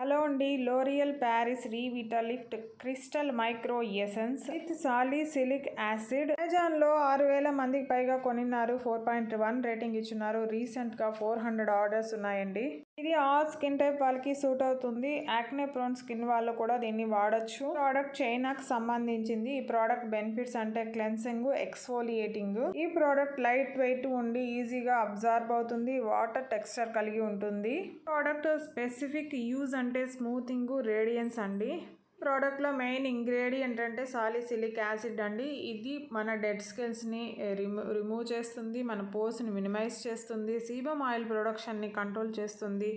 Hello అండి. L'Oreal Paris Revitalift crystal micro essence with salicylic acid అమెజాన్లో ఆరు వేల మందికి పైగా కొనిన్నారు. ఫోర్ పాయింట్ వన్ రేటింగ్ ఇచ్చున్నారు. రీసెంట్గా ఫోర్ హండ్రెడ్ ఆర్డర్స్ ఉన్నాయండి. ఇది ఆ స్కిన్ టైప్ వాళ్ళకి సూట్ అవుతుంది. యాక్నే ప్రోన్ స్కిన్ వాళ్ళు కూడా దీన్ని వాడొచ్చు. ప్రోడక్ట్ చైనాకు సంబంధించింది. ఈ ప్రోడక్ట్ బెనిఫిట్స్ అంటే క్లెన్సింగ్ ఎక్స్ఫోలియేటింగ్ ఈ ప్రోడక్ట్ లైట్ వెయిట్ ఉండి ఈజీగా అబ్జార్బ్ అవుతుంది. వాటర్ టెక్స్చర్ కలిగి ఉంటుంది. ప్రోడక్ట్ స్పెసిఫిక్ యూజ్ అండ్ అంటే స్మూతింగ్ రేడియన్స్ అండి. ప్రోడక్ట్లో మెయిన్ ఇంగ్రీడియంట్ అంటే సాలిసిలిక్ యాసిడ్ అండి. ఇది మన డెడ్ స్కిల్స్ని రిమూ రిమూవ్ చేస్తుంది మన పోస్ని మినిమైజ్ చేస్తుంది సీబమ్ ఆయిల్ ప్రొడక్షన్ని కంట్రోల్ చేస్తుంది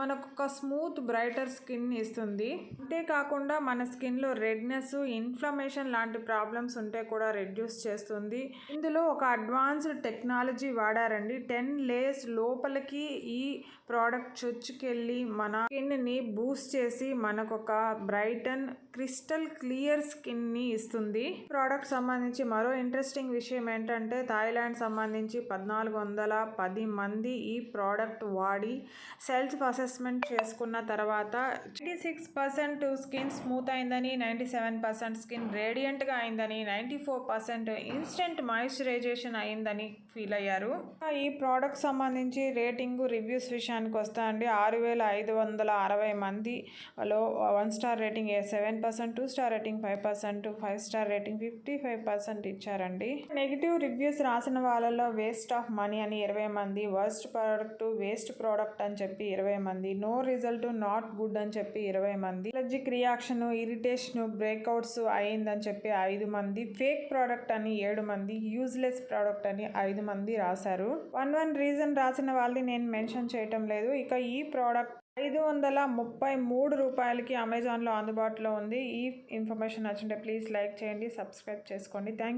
మనకు ఒక స్మూత్ బ్రైటర్ స్కిన్ ఇస్తుంది. అంతేకాకుండా మన స్కిన్లో రెడ్నెస్ ఇన్ఫ్లమేషన్ లాంటి ప్రాబ్లమ్స్ ఉంటే కూడా రెడ్యూస్ చేస్తుంది. ఇందులో ఒక అడ్వాన్స్డ్ టెక్నాలజీ వాడారండి. టెన్ లేయర్స్ లోపలికి ఈ ప్రోడక్ట్ చొచ్చుకెళ్ళి మన స్కిన్ని బూస్ట్ చేసి మనకు ఒక బ్రైటన్ క్రిస్టల్ క్లియర్ స్కిన్ని ఇస్తుంది. ప్రోడక్ట్ సంబంధించి మరో ఇంట్రెస్టింగ్ విషయం ఏంటంటే థాయిలాండ్ సంబంధించి పద్నాలుగు వందల పది మంది ఈ ప్రోడక్ట్ వాడి సెల్ఫ్ అసెస్మెంట్ చేసుకున్న తర్వాత eighty six percent skin smooth అయిందని నైంటీ సెవెన్ పర్సెంట్ స్కిన్ రేడియంట్గా అయిందని ninety four percent instant moisturisation అయిందని ఫీల్ అయ్యారు. ఈ ప్రోడక్ట్ సంబంధించి రేటింగ్ రివ్యూస్ విషయానికి వస్తా అండి ఆరు వేల ఐదు వందల అరవై మందిలో one star rating seven percent two star rating five percent five star rating fifty five percent ఇచ్చారండి. నెగిటివ్ రివ్యూస్ రాసిన వాళ్ళలో వేస్ట్ ఆఫ్ మనీ అని ఇరవై మంది వర్స్ట్ ప్రోడక్ట్ వేస్ట్ ప్రోడక్ట్ అని చెప్పి ఇరవై మంది నో రిజల్ట్ నాట్ గుడ్ అని చెప్పి ఇరవై మంది. ఎలర్జిక్ రియాక్షన్ ఇరిటేషన్ బ్రేక్అవుట్స్ అయిందని చెప్పి ఐదు మంది ఫేక్ ప్రోడక్ట్ అని ఏడు మంది యూజ్లెస్ ప్రోడక్ట్ అని ఐదు మంది రాశారు. వన్ వన్ రీజన్ రాసిన వాళ్ళని నేను మెన్షన్ చేయటం లేదు. ఇక ఈ ప్రోడక్ట్ ఐదు వందల ముప్పై మూడు రూపాయలకి అమెజాన్లో అందుబాటులో ఉంది. ఈ ఇన్ఫర్మేషన్ నచ్చుంటే ప్లీజ్ లైక్ చేయండి సబ్స్క్రైబ్ చేసుకోండి. థ్యాంక్